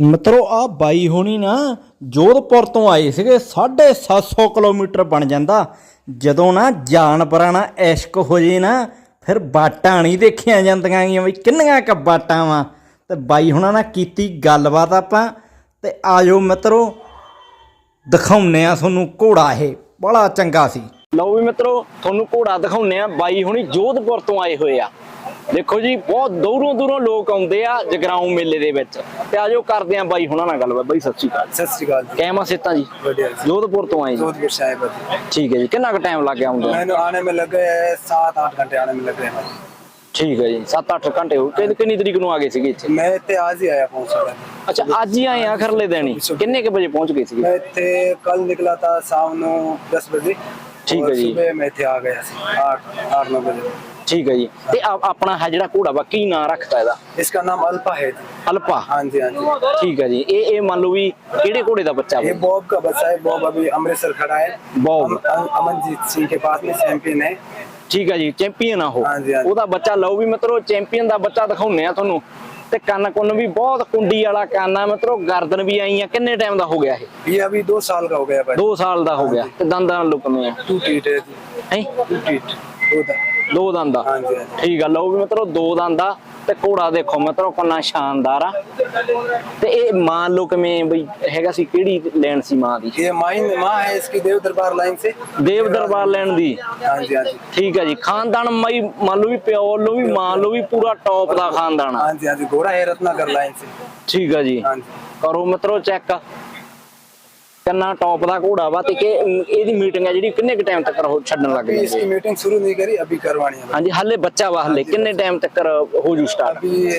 ਮਿੱਤਰੋ ਆ ਬਾਈ ਹੋਣੀ ਨਾ ਜੋਧਪੁਰ ਤੋਂ ਆਏ ਸੀਗੇ 750 ਕਿਲੋਮੀਟਰ ਬਣ ਜਾਂਦਾ। ਜਦੋਂ ਨਾ ਜਾਨਵਰਾਂ ਨਾਲ ਇਸ਼ਕ ਹੋ ਜੇ ਨਾ, ਫਿਰ ਬਾਟਾਂ ਨਹੀਂ ਦੇਖੀਆਂ ਜਾਂਦੀਆਂ ਗੀਆਂ ਵੀ ਕਿੰਨੀਆਂ ਕ ਬਾਟਾਂ ਵਾ। ਤੇ ਬਾਈ ਹੁਣਾਂ ਨਾਲ ਕੀਤੀ ਗੱਲਬਾਤ ਆਪਾਂ, ਤੇ ਆਜੋ ਮਿੱਤਰੋ ਦਿਖਾਉਨੇ ਆ ਤੁਹਾਨੂੰ ਘੋੜਾ ਇਹ, ਬੜਾ ਚੰਗਾ ਸੀ। ਲਓ ਵੀ ਮਿੱਤਰੋ, ਤੁਹਾਨੂੰ ਘੋੜਾ ਦਿਖਾਉਨੇ ਆ ਬਾਈ ਹੁਣੀ ਜੋਧਪੁਰ ਤੋਂ ਆਏ ਹੋਏ ਆ। ਦੇਖੋ ਜੀ ਬਹੁਤ ਦੂਰੋਂ ਦੂਰੋਂ ਲੋਕ ਆਉਂਦੇ ਆ ਜਗਰਾਉਂ ਮੇਲੇ ਦੇ ਵਿੱਚ। ਤੇ ਆਜੋ ਕਰਦੇ ਆ ਬਾਈ ਹੁਣਾਂ ਨਾਲ ਗੱਲਬਾਤ। ਬਾਈ ਸਤਿ ਸ਼੍ਰੀ ਅਕਾਲ। ਸਤਿ ਸ਼੍ਰੀ ਅਕਾਲ ਕੈਮਾ ਸੇਤਾ ਜੀ? ਜੋਧਪੁਰ ਤੋਂ ਆਏ ਜੀ। ਜੋਧਪੁਰ ਸਾਹਿਬ ਠੀਕ ਹੈ ਜੀ। ਕਿੰਨਾ ਕੁ ਟਾਈਮ ਲੱਗ ਹੁੰਦਾ ਮੈਨੂੰ ਆਣੇ ਮੇ ਲੱਗੇ 7-8 ਘੰਟੇ ਆਣੇ ਮੇ ਲੱਗੇ ਠੀਕ ਹੈ ਜੀ। 7-8 ਘੰਟੇ ਹੋ ਗਏ। ਕਿੰਨੀ ਤਰੀਕ ਨੂੰ ਆ ਗਏ ਸੀਗੇ ਇੱਥੇ? ਮੈਂ ਇੱਥੇ ਅੱਜ ਹੀ ਆਇਆ ਪਹੁੰਚਦਾ ਅੱਛਾ ਅੱਜ ਹੀ ਆਏ ਆਖਰਲੇ ਦੇਣੀ ਕਿੰਨੇ ਕੇ ਵਜੇ ਪਹੁੰਚ ਗਏ ਸੀਗੇ? ਮੈਂ ਇੱਥੇ ਕੱਲ ਨਿਕਲਾ ਤਾਂ ਸ਼ਾਮ ਨੂੰ 10 ਵਜੇ। ठीक और है जी। सुबह मैं इतने आ गया सी आठ आठ नौ बजे ਠੀਕ ਹੈ ਜੀ ਤੇ ਆ- ਆਪਣਾ ਹੈ ਜਿਹੜਾ ਘੋੜਾ ਵਾ ਕੀ ਨਾਂ ਰੱਖਤਾ ਇਹਦਾ इसका नाम अल्पा है जी ਅਲਪਾ हाँ जी हाँ जी ਠੀਕ ਹੈ ਜੀ ਇਹ ਇਹ ਮੰਨ ਲਓ ਵੀ ਕਿਹੜੇ ਘੋੜੇ ਦਾ ਬੱਚਾ ये ਵਾ बॉब का बच्चा है बॉब अभी अमृतसर खड़ा है बॉब। अम- अम- अमनजीत सिंह के पास में चैंपियन है ਠੀਕ ਹੈ ਜੀ ਚੈਂਪੀਅਨ ਆ ਉਹ ਹਾਂਜੀ, ਹਾਂਜੀ। ਉਹਦਾ ਬੱਚਾ ਲਓ ਵੀ ਮਿੱਤਰੋ ਚੈਂਪੀਅਨ ਦਾ ਬੱਚਾ ਦਿਖਾਉਨੇ ਆ ਤੁਹਾਨੂੰ ਤੇ ਕੰਨ ਕੁੰਨ ਵੀ ਬਹੁਤ ਕੁੰਡੀ ਵਾਲਾ ਕੰਨ ਆ ਮਿੱਤਰੋ ਗਰਦਨ ਵੀ ਆਈ ਆ ਕਿੰਨੇ ਟਾਈਮ ਦਾ ਹੋ ਗਿਆ ਇਹ ये अभी दो साल का हो गया भाई 2 ਸਾਲ ਦਾ ਹੋ ਗਿਆ ਤੇ ਦੰਦਾਂ ਲੁਕਵੇਂ ਆ टू टीट है जी ਹੈ टू टीट दो दा- ਦੋ ਦੰਦ ਆ हाँ जी हाँ जी ਠੀਕ ਆ ਲਓ ਵੀ ਮਿੱਤਰੋ ਦੋ ਦੰਦ ਆ ਤੇ ਘੋੜਾ ਦੇਖੋ ਮਤਲਬ ਕਿੰਨਾ ਸ਼ਾਨਦਾਰ ਆ। ਤੇ ਇਹ ਮਾਂ ਲੋ ਕਿਵੇਂ ਬਈ ਹੈਗਾ ਸੀ? ਕਿਹੜੀ ਲੈਣ ਸੀ ਮਾਂ ਦੀ? ਇਹ ਮਾਈਨ ਮਾਂ ਹੈ ਇਸकी ਦੇਵ ਦਰਬਾਰ ਲਾਈਨ ਸੇ। ਦੇਵ ਦਰਬਾਰ ਲੈਣ ਦੀ? ਹਾਂਜੀ ਹਾਂਜੀ। ਠੀਕ ਹੈ ਜੀ। ਖਾਨਦਾਨ ਮਾਈ ਮੰਨ ਲਓ ਵੀ ਪਿਓ ਲੋ ਵੀ ਮਾਂ ਲੋ ਵੀ ਪੂਰਾ ਟੌਪ ਦਾ ਖਾਨਦਾਨ ਹਾਂਜੀ ਹਾਂਜੀ। ਘੋੜਾ ਹੈ ਰਤਨਾਗਰ ਲਾਈਨ ਸੇ। ਠੀਕ ਹੈ ਜੀ। ਹਾਂਜੀ। ਕਰੋ ਮਤਲਬ ਚੈੱਕ। ਕਿੰਨਾ ਟੌਪ ਦਾ ਘੋੜਾ ਵਾ ਤੇ ਕਿ ਅਮ, ਇਹਦੀ ਮੀਟਿੰਗ ਹੈ ਜਿਹੜੀ ਕਿੰਨੇ ਕੁ ਟਾਈਮ ਤੱਕ ਉਹ ਛੱਡਣ ਲੱਗ अभी इसकी ਜਾਂਦੀ मीटिंग शुरू नहीं करी अभी करवानी है ਹਾਂਜੀ ਹੱਲੇ ਬੱਚਾ ਵਾ ਹੱਲੇ ਕਿੰਨੇ ਟਾਈਮ ਤੱਕ ਹੋ ਜੂ ਸਟਾਰਟ अभी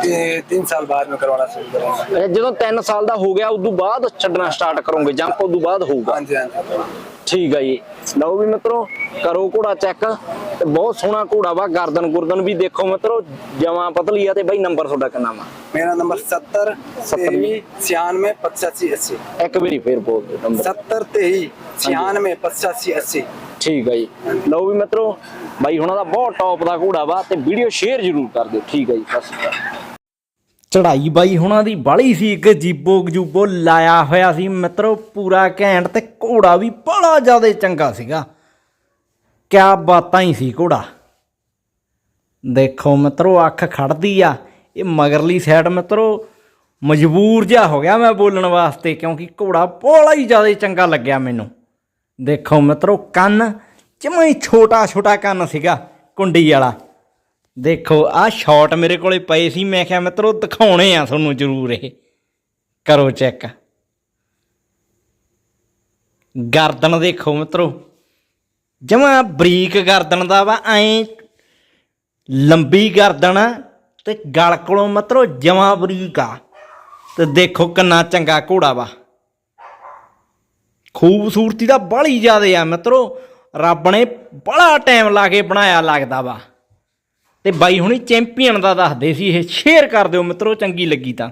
ती- तीन साल बाद में करवाना शुरू करेंगे ਜਦੋਂ 3 ਸਾਲ ਦਾ ਹੋ ਗਿਆ ਉਦੋਂ ਬਾਅਦ ਛੱਡਣਾ ਸਟਾਰਟ ਕਰੋਗੇ ਜੰਪ ਉਦੋਂ ਬਾਅਦ ਹੋਊਗਾ हाँ जी हाँ जी ਠੀਕ ਆ ਜੀ। ਲਓ ਵੀ ਮਿੱਤਰੋ ਕਰੋ ਘੋੜਾ ਚੈੱਕ ਤੇ ਬਹੁਤ ਸੋਹਣਾ ਘੋੜਾ ਵਾ ਗਰਦਨ ਗੁਰਦਨ ਵੀ ਦੇਖੋ ਮਿੱਤਰੋ ਜਮਾ ਪਤਲੀ ਆ ਤੇ ਬਾਈ ਨੰਬਰ ਤੁਹਾਡਾ ਕਿੰਨਾ ਵਾ? ਮੇਰਾ ਨੰਬਰ 70 23 96 85 80 ਵਾਰੀ ਫੇਰ ਬੋਲ ਦਿਓ ਨੰਬਰ। 70 23 96 85 80 ਠੀਕ ਆ ਜੀ। ਲਓ ਵੀ ਮਿੱਤਰੋ ਬਾਈ ਹੁਣਾਂ ਦਾ ਬਹੁਤ ਟੌਪ ਦਾ ਘੋੜਾ ਵਾ ਤੇ ਵੀਡੀਓ ਸ਼ੇਅਰ ਜ਼ਰੂਰ ਕਰ ਦਿਓ। ਠੀਕ ਆ ਜੀ ਸਤਿ ਸ਼੍ਰੀ ਅਕਾਲ। ਚੜਾਈ ਬਾਈ ਹੁਣਾਂ ਦੀ ਬਾਲੀ ਸੀ ਇੱਕ ਜੀਬੋ ਗਜੂਬੋ ਲਾਇਆ ਹੋਇਆ ਸੀ। ਮਿੱਤਰੋ ਪੂਰਾ ਘੈਂਟ ਤੇ ਘੋੜਾ ਵੀ ਬੜਾ ਜ਼ਿਆਦਾ ਚੰਗਾ ਸੀਗਾ। ਕਿਆ ਬਾਤਾਂ ਹੀ ਸੀ ਘੋੜਾ। ਦੇਖੋ ਮਿੱਤਰੋ, ਅੱਖ ਖੜਦੀ ਆ। ਇਹ ਮਗਰਲੀ ਸਾਈਡ ਮਿੱਤਰੋ, ਮਜਬੂਰ ਜਿਹਾ ਹੋ ਗਿਆ ਮੈਂ ਬੋਲਣ ਵਾਸਤੇ, ਕਿਉਂਕਿ ਘੋੜਾ ਬੜਾ ਹੀ ਜ਼ਿਆਦਾ ਚੰਗਾ ਲੱਗਿਆ ਮੈਨੂੰ। ਦੇਖੋ ਮਿੱਤਰੋ, ਕੰਨ ਜਮਾਂ ਹੀ ਛੋਟਾ ਛੋਟਾ ਕੰਨ ਸੀਗਾ, ਕੁੰਡੀ ਵਾਲਾ। ਦੇਖੋ, ਆਹ ਸ਼ਾਟ ਮੇਰੇ ਕੋਲੇ ਪਏ ਸੀ, ਮੈਂ ਕਿਹਾ ਮਿੱਤਰੋ, ਦਿਖਾਉਣੇ ਆ ਤੁਹਾਨੂੰ ਜ਼ਰੂਰ ਇਹ। ਕਰੋ ਚੈੱਕ ਗਰਦਨ ਦੇਖੋ ਮਿੱਤਰੋ। ਜਮਾ ਬਰੀਕ ਗਰਦਨ ਦਾ ਵਾ, ਐ ਲੰਬੀ ਗਰਦਨ ਤੇ ਗਲ ਕੋਲੋਂ ਮਿੱਤਰੋ ਜਮਾ ਬਰੀਕ ਆ। ਤੇ ਦੇਖੋ ਕਿੰਨਾ ਚੰਗਾ ਘੋੜਾ ਵਾ। ਖੂਬਸੂਰਤੀ ਦਾ ਬੜੀ ਜ਼ਿਆਦੇ ਆ ਮਿੱਤਰੋ। ਰੱਬ ਨੇ ਬੜਾ ਟਾਈਮ ਲਾ ਕੇ ਬਣਾਇਆ ਲੱਗਦਾ ਵਾ। ਤੇ ਬਾਈ ਹੁਣੀ ਚੈਂਪੀਅਨ ਦਾ ਦੱਸਦੇ ਸੀ ਇਹ। ਸ਼ੇਅਰ ਕਰ ਦਿਓ ਮਿੱਤਰੋ, ਚੰਗੀ ਲੱਗੀ ਤਾਂ।